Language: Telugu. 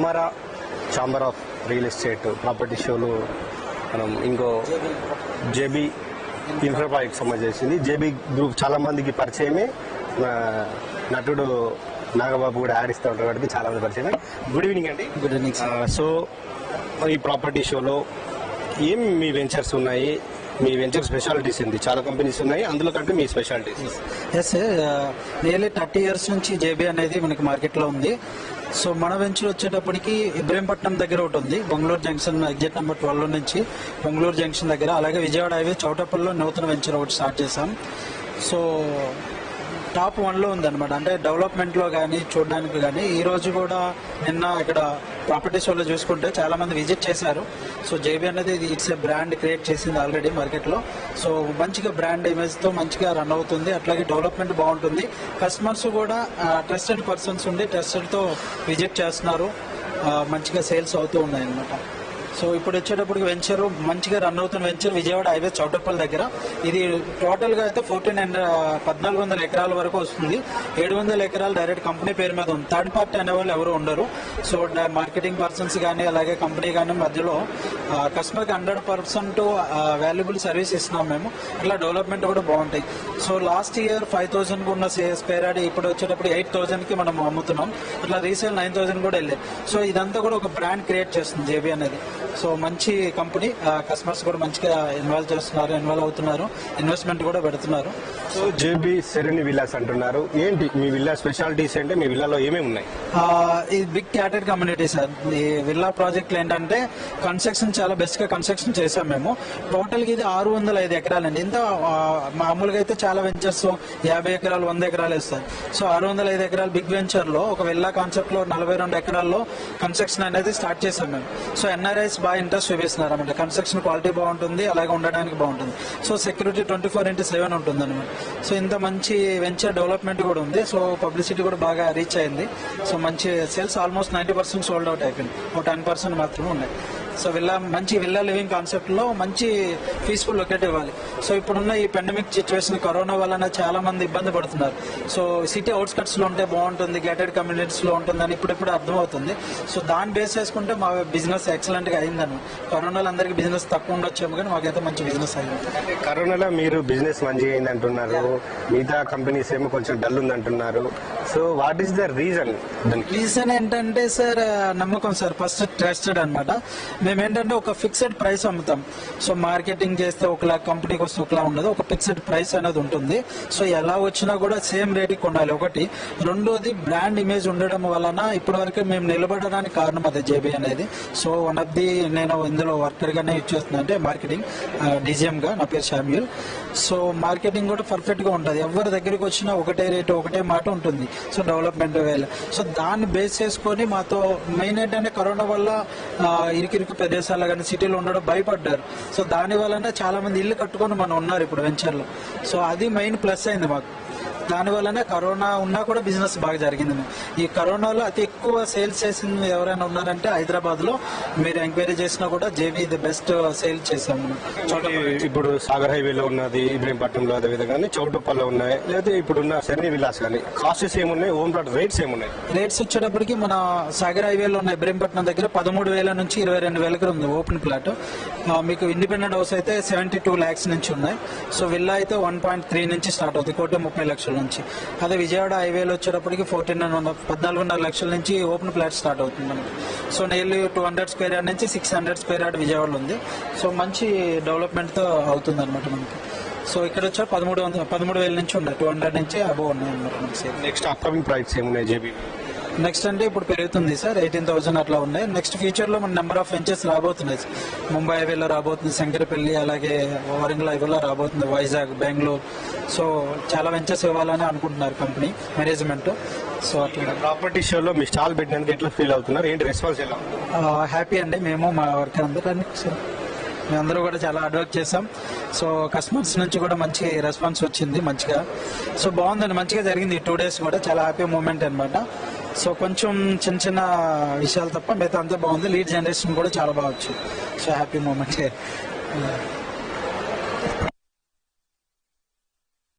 Chamber of real estate property షోలో మనం ఇంకో జేబీ ఇన్ఫ్రా ప్రాజెక్ట్ సంబంధించింది. జేబీ గ్రూప్ చాలా మందికి పరిచయమే. నటుడు నాగబాబు కూడా ఆడిస్తూ ఉంటారు కాబట్టి చాలా మంది పరిచయమే. గుడ్ ఈవినింగ్ అండి. గుడ్ ఈవినింగ్ సో ఈ ప్రాపర్టీ షోలో ఏం మీ వెంచర్స్ ఉన్నాయి? మీ వెంచర్ స్పెషాలిటీస్ ఏంటి? చాలా కంపెనీస్ ఉన్నాయి. అందులో కంటే మీ specialities yes nearly thirty years నుంచి జేబీ అనేది మనకి మార్కెట్లో ఉంది. సో మన వెంచర్ వచ్చేటప్పటికి ఇబ్రహీంపట్నం దగ్గర ఒకటి ఉంది. Bengaluru junction exit number twelve నుంచి బొంగళూరు జంక్షన్ దగ్గర. అలాగే విజయవాడ హైవే చౌటపల్లిలో నూతన వెంచర్ ఒకటి స్టార్ట్ చేశాం. సో టాప్ వన్లో ఉందన్నమాట. అంటే డెవలప్మెంట్లో కానీ చూడడానికి కానీ ఈ రోజు కూడా నిన్న ఇక్కడ ప్రాపర్టీ షోలో చూసుకుంటే చాలా మంది విజిట్ చేశారు. సో జేబీ అనేది ఇట్స్ ఏ బ్రాండ్ క్రియేట్ చేసింది ఆల్రెడీ మార్కెట్లో సో మంచిగా బ్రాండ్ ఇమేజ్తో మంచిగా రన్ అవుతుంది. అట్లాగే డెవలప్మెంట్ బాగుంటుంది. కస్టమర్స్ కూడా ట్రస్టెడ్ పర్సన్స్ ఉండి ట్రస్టెడ్తో విజిట్ చేస్తున్నారు. మంచిగా సేల్స్ అవుతూ ఉన్నాయి అన్నమాట. సో ఇప్పుడు వచ్చేటప్పటికి వెంచర్ మంచిగా రన్ అవుతున్న వెంచర్ విజయవాడ హైవే చౌటపల్లి దగ్గర. ఇది టోటల్గా అయితే ఫోర్టీన్ హండ్రెడ్ uh, పద్నాలుగు వందల ఎకరాల వరకు వస్తుంది. ఏడు వందల ఎకరాలు డైరెక్ట్ కంపెనీ పేరు మీద ఉంది. థర్డ్ పార్టీ అనే వాళ్ళు ఎవరు ఉండరు. సో మార్కెటింగ్ పర్సన్స్ కానీ అలాగే కంపెనీ కానీ మధ్యలో కస్టమర్కి హండ్రెడ్ పర్సెంట్ వాల్యుబుల్ సర్వీస్ ఇస్తున్నాం మేము. ఇట్లా డెవలప్మెంట్ కూడా బాగుంటాయి. So last year five thousand ఉన్న స్పేర్ ఆడి ఇప్పుడు వచ్చేటప్పుడు ఎయిట్ థౌసండ్కి మనం అమ్ముతున్నాం. ఇట్లా రీసేల్ నైన్ థౌసండ్ కూడా వెళ్ళాయి. సో ఇదంతా కూడా ఒక బ్రాండ్ క్రియేట్ చేస్తుంది జేబీ అనేది. సో మంచి కంపెనీ కస్టమర్స్ కూడా మంచిగా ఇన్వాల్వ్ చేస్తున్నారు ఇన్వాల్వ్ అవుతున్నారు ఇన్వెస్ట్మెంట్ కూడా పెడుతున్నారు. సో జేబీ సెరెని విల్లాస్ అంటున్నారు. ఏంటి మీ విల్లా స్పెషాలిటీస్ అంటే మీ విల్లాలో ఏమేమి ఉన్నాయి? ఇది బిగ్ క్యాటెడ్ కమ్యూనిటీ సార్. ఈ విల్లా ప్రాజెక్టులు ఏంటంటే కన్స్ట్రక్షన్ చాలా బెస్ట్గా కన్స్ట్రక్షన్ చేసాం మేము. టోటల్గా ఇది ఆరు వందల ఐదు ఎకరాలండి. ఇంత మామూలుగా అయితే చాలా వెంచర్స్ యాభై ఎకరాలు వంద ఎకరాలు ఇస్తారు సో ఆరు వందల ఐదు ఎకరాలు బిగ్ వెంచర్లో ఒక విల్లా కాన్సెప్ట్లో నలభై రెండు ఎకరాల్లో కన్స్ట్రక్షన్ అనేది స్టార్ట్ చేసాం మేము. సో ఎన్ఆర్ఐస్ బాగా ఇంట్రెస్ట్ చూపిస్తున్నారు అనమాట కన్స్ట్రక్షన్ క్వాలిటీ బాగుంటుంది అలాగే ఉండడానికి బాగుంటుంది. So security twenty four into seven ఉంటుంది అనమాట సో ఇంత మంచి వెంచర్ డెవలప్మెంట్ కూడా ఉంది. సో పబ్లిసిటీ కూడా బాగా రీచ్ అయింది. సో మంచి sales almost ninety percent sold out అయిపోయింది ఒక టెన్ పర్సెంట్ మాత్రమే ఉన్నాయి. సో విల్లా మంచి విల్లా లివింగ్ కాన్సెప్ట్లో మంచి పీస్ఫుల్ లొకేట్ ఇవ్వాలి. సో ఇప్పుడున్న ఈ పెండమిక్ సిచ్యువేషన్ కరోనా వలన చాలా మంది ఇబ్బంది పడుతున్నారు. సో సిటీ అవుట్స్కట్స్లో ఉంటే బాగుంటుంది గేటెడ్ కమ్యూనిటీస్లో ఉంటుందని ఇప్పుడిప్పుడు అర్థమవుతుంది. సో దాన్ని బేస్ చేసుకుంటే మా బిజినెస్ ఎక్సలెంట్గా అయిందను కరోనాలో అందరికి బిజినెస్ తక్కువ ఉండొచ్చేమో కానీ మాకైతే మంచి బిజినెస్ అయింది. కరోనాలో మీరు బిజినెస్ మంచిగా అయింది అంటున్నారు మిగతా కంపెనీస్ ఏమో కొంచెం డల్ ఉంది అంటున్నారు so what is the reason reason ఏంటంటే సార్ నమ్మకం సార్ ఫస్ట్ ట్రస్టెడ్ అనమాట మేము ఏంటంటే ఒక ఫిక్స్డ్ ప్రైస్ అమ్ముతాం. సో మార్కెటింగ్ చేస్తే ఒకలా కంపెనీకి వస్తే ఒకలా ఉండదు. ఒక ఫిక్స్డ్ ప్రైస్ అనేది ఉంటుంది. సో ఎలా వచ్చినా కూడా సేమ్ రేట్కి కొనాలి. ఒకటి. రెండోది బ్రాండ్ ఇమేజ్ ఉండడం వలన ఇప్పటి వరకు మేము నిలబడడానికి కారణం అది జేబీ అనేది. సో వన్ ఆఫ్ ది నేను ఇందులో వర్కర్ గానే యూజ్ చేస్తున్నా అంటే మార్కెటింగ్ డిజిఎం గా. నా పేరు షామ్యూల్ సో మార్కెటింగ్ కూడా పర్ఫెక్ట్గా ఉంటుంది. ఎవరి దగ్గరికి వచ్చినా ఒకటే రేటు ఒకటే మాట ఉంటుంది. సో డెవలప్మెంట్ వేయాలి సో దాన్ని బేస్ చేసుకొని మాతో మెయిన్ ఏంటంటే కరోనా వల్ల ఇరికిరికి ప్రదేశాల్లో కానీ సిటీలో ఉండడం భయపడ్డారు. సో దాని వలన చాలా మంది ఇల్లు కట్టుకొని మనం ఉన్నారు ఇప్పుడు వెంచర్లో. సో అది మెయిన్ ప్లస్ అయింది మాకు. దాని వల్లనే కరోనా ఉన్నా కూడా బిజినెస్ బాగా జరిగింది. ఈ కరోనాలో అతి ఎక్కువ సేల్స్ చేసింది ఎవరైనా ఉన్నారంటే హైదరాబాద్లో మీరు ఎంక్వైరీ చేసినా కూడా జేబీ ది బెస్ట్ సేల్ చేసాము ఇప్పుడు సాగర్ హైవేలో ఉన్నది ఇబ్రహీంపట్నంలో అదే విధంగా చౌటుప్పల్లో ఉన్నాయి లేదా ఇప్పుడున్న సెర్ని విలాస్ కానీ కాస్టెస్ ఏమున్నాయి? ఓన్ ప్లాట్ రేట్స్ ఏమున్నాయి? రేట్స్ వచ్చేటప్పటికి మన సాగర్ హైవేలో ఉన్న ఇబ్రహీంపట్నం దగ్గర పదమూడు వేల నుంచి ఇరవై రెండు వేలకు ఉంది ఓపెన్ ప్లాట్. మీకు ఇండిపెండెంట్ హౌస్ అయితే సెవెంటీ టూ ల్యాక్స్ నుంచి ఉన్నాయి. సో విల్లా అయితే వన్ పాయింట్ త్రీ నుంచి స్టార్ట్ అవుతుంది. కోటి ముప్పై లక్షల. నుంచి. అదే విజయవాడ హైవేలో వచ్చేటప్పటికి ఫోర్టీన్ పద్నాలుగున్నర లక్షల నుంచి ఓపెన్ ప్లాట్ స్టార్ట్ అవుతుంది మనకి. So nearly two hundred square yard నుంచి సిక్స్ హండ్రెడ్ స్క్వేర్ యార్డ్ విజయవాడలో ఉంది. సో మంచి డెవలప్మెంట్తో అవుతుంది అనమాట మనకి. సో ఇక్కడ వచ్చా పదమూడు వందల పదమూడు వేల నుంచి ఉన్నాయి టూ హండ్రెడ్ నుంచి అబోవ్ ఉన్నాయి అన్నమాట నెక్స్ట్ అప్కమింగ్ ప్రైస్ ఏమున్నాయి జేబీ? నెక్స్ట్ అంటే ఇప్పుడు పెరుగుతుంది సార్ ఎయిటీన్ థౌసండ్ అట్లా ఉన్నాయి. నెక్స్ట్ ఫ్యూచర్లో మన నెంబర్ ఆఫ్ వెంచర్స్ రాబోతున్నాయి సార్. ముంబై హైవేలో రాబోతుంది శంకరపల్లి అలాగే వరంగల్ హైవేలో రాబోతుంది వైజాగ్ బెంగళూరు సో చాలా వెంచర్స్ ఇవ్వాలని అనుకుంటున్నారు కంపెనీ మేనేజ్మెంట్ సో అట్లా. ప్రాపర్టీ షోలో మీ స్టాల్ పెట్టినందుకు ఎట్లా ఫీల్ అవుతున్నారు? ఏంటి రెస్పాన్స్ ఎలా? హ్యాపీ అండి. మేము మా వర్క్ అందరూ మేమందరూ కూడా చాలా హార్డ్ వర్క్ చేసాం సో కస్టమర్స్ నుంచి కూడా మంచి రెస్పాన్స్ వచ్చింది మంచిగా. సో బాగుందండి. మంచిగా జరిగింది ఈ టూ డేస్ కూడా. చాలా హ్యాపీ మూమెంట్ అన్నమాట. సో కొంచెం చిన్న చిన్న విషయాలు తప్ప మిగతా అంతా బాగుంది. లీడ్ జనరేషన్ కూడా చాలా బాగా వచ్చు సో హ్యాపీ మూమెంట్